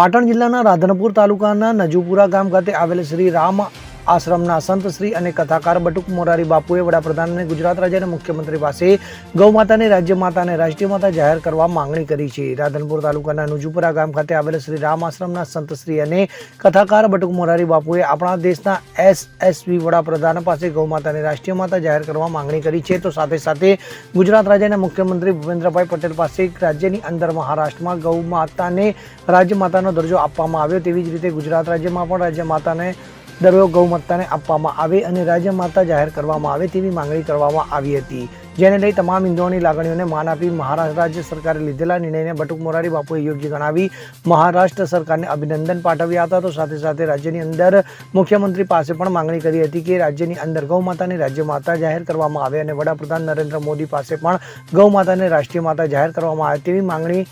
પાટણ જિલ્લાના રાધનપુર તાલુકાના નજુપુરા ગામ ખાતે આવેલ શ્રી રામ આશ્રમના સંત શ્રી અને કથાકાર બટુક મોરારી બાપુએ વડાપ્રધાન અને ગુજરાત રાજ્યના મુખ્યમંત્રી પાસે ગૌ માતાને રાજ્ય માતા રાષ્ટ્રીય માતા જાહેર કરવા માંગણી કરી છે. રાધનપુર તાલુકાના નુજુપુરા ગામ ખાતે આવેલા શ્રી રામ આશ્રમના સંત શ્રી અને કથાકાર બટુક મોરારી બાપુએ આપણા દેશના એસએસવી વડાપ્રધાન પાસે ગૌ માતાને રાષ્ટ્રીય માતા જાહેર કરવા માંગણી કરી છે. તો સાથે સાથે ગુજરાત રાજ્યના મુખ્યમંત્રી ભૂપેન્દ્રભાઈ પટેલ પાસે રાજ્યની અંદર મહારાષ્ટ્રમાં ગૌ માતાને રાજ્ય માતાનો દરજ્જો આપવામાં આવ્યો. તેવી જ રીતે ગુજરાત રાજ્યમાં પણ રાજ્ય માતાને દરજ્જો ગૌમાતાને આપવામાં આવે અને રાજ્ય માતા જાહેર કરવામાં આવે તેવી માંગણી કરવામાં આવી હતી. જેને લઈ તમામ હિન્દુઓની લાગણીઓને માન આપી મહારાષ્ટ્ર રાજ્ય સરકારે લીધેલા નિર્ણયને બટુક મોરારી બાપુએ યોગ્ય ગણાવી. મહારાષ્ટ્ર સરકારને અભિનંદન પાઠવ્યા હતા. તો સાથે સાથે રાજ્યની અંદર મુખ્યમંત્રી પાસે પણ માંગણી કરી હતી કે રાજ્યની અંદર ગૌમાતાને રાજ્ય માતા જાહેર કરવામાં આવે અને વડાપ્રધાન નરેન્દ્ર મોદી પાસે પણ ગૌ માતાને રાષ્ટ્રીય માતા જાહેર કરવામાં આવે તેવી માંગણી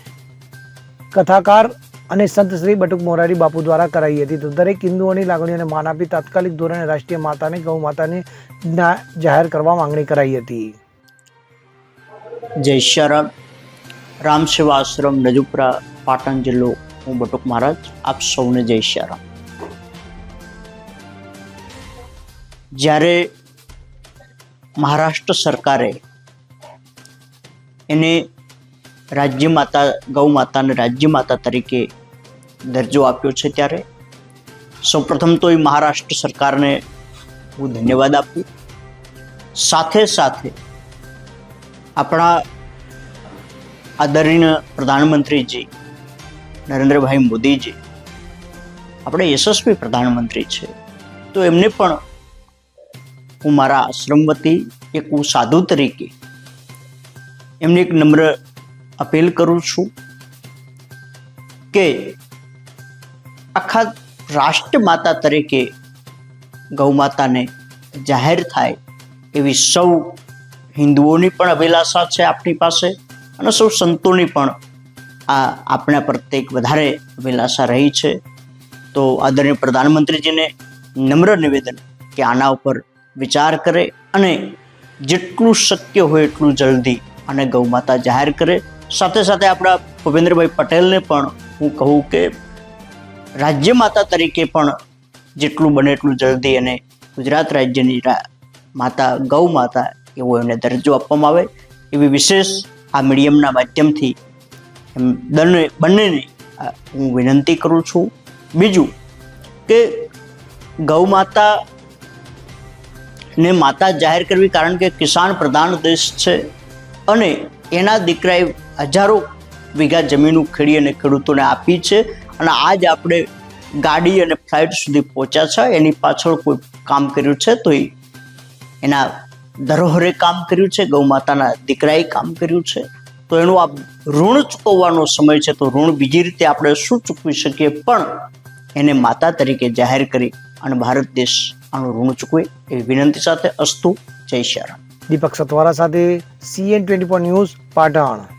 કથાકાર અને સંત શ્રી બટુક મોરારી બાપુ દ્વારા કરાઈ હતી. તો દરેક હિન્દુઓની લાગણીઓને માન આપી તાત્કાલિક ધોરણે રાષ્ટ્રીય માતાને, ગૌ માતાને જાહેર કરવા માંગણી કરાઈ હતી. જય શરણ. રામ સેવા આશ્રમ નજુપરા પાટણ જિલ્લો. હું બટુક મહારાજ. આપ સૌને જય શરણ. જ્યારે મહારાષ્ટ્ર સરકારે એને રાજ્ય માતા, ગૌ માતાને રાજ્ય માતા તરીકે દરજ્જો આપ્યો છે ત્યારે. સૌપ્રથમ તો એ મહારાષ્ટ્ર સરકારને હું ધન્યવાદ આપું. સાથે સાથે આપણા આદરણીય પ્રધાનમંત્રીજી નરેન્દ્રભાઈ મોદીજી, આપણે યશસ્વી પ્રધાનમંત્રી છે. તો એમને પણ હું મારા આશ્રમ વતી એક હું સાધુ તરીકે એમને એક નમ્ર અપીલ કરું છું કે આખા રાષ્ટ્રમાતા તરીકે ગૌ માતાને જાહેર થાય એવી સૌ હિન્દુઓની પણ અભિલાષા છે આપણી પાસે અને સૌ સંતોની પણ આ આપણા પ્રત્યે વધારે અભિલાષા રહી છે. તો આદરણીય પ્રધાનમંત્રીજીને નમ્ર નિવેદન કે આના ઉપર વિચાર કરે અને જેટલું શક્ય હોય એટલું જલ્દી અને ગૌ માતા જાહેર કરે. સાથે સાથે આપણા ભૂપેન્દ્રભાઈ પટેલને પણ હું કહું કે રાજ્ય માતા તરીકે પણ જેટલું બને એટલું જલ્દી અને ગુજરાત રાજ્યની માતા, ગૌ માતા એવો એમને દરજ્જો આપવામાં આવે. એવી વિશેષ આ મીડિયમના માધ્યમથી એમ બંને બંનેને હું વિનંતી કરું છું. બીજું કે ગૌ માતા ને માતા જાહેર કરવી કારણ કે કિસાન પ્રધાન દેશ છે અને એના દીકરાએ હજારો વીઘા જમીન ખેડી અને ખેડૂતોને આપી છે અને આજ આપણે ગાડી અને ફ્લાઇટ સુધી પહોંચ્યા છે. એની પાછળ કોઈ કામ કર્યું છે તો એ એના ધરોહરે કામ કર્યું છે ગૌ માતાના દીકરાએ કામ કર્યું છે. તો એનું આ ઋણ ચૂકવવાનો સમય છે તો ઋણ બીજી રીતે આપણે શું ચૂકવી શકીએ પણ એને માતા તરીકે જાહેર કરી અને ભારત દેશ આનું ઋણ ચૂકવે એવી વિનંતી સાથે અસ્તુ. જય શ્યારામ રામ. દીપક સતવારા સાથે સીએન ટ્વેન્ટી ન્યૂઝ પાટણ.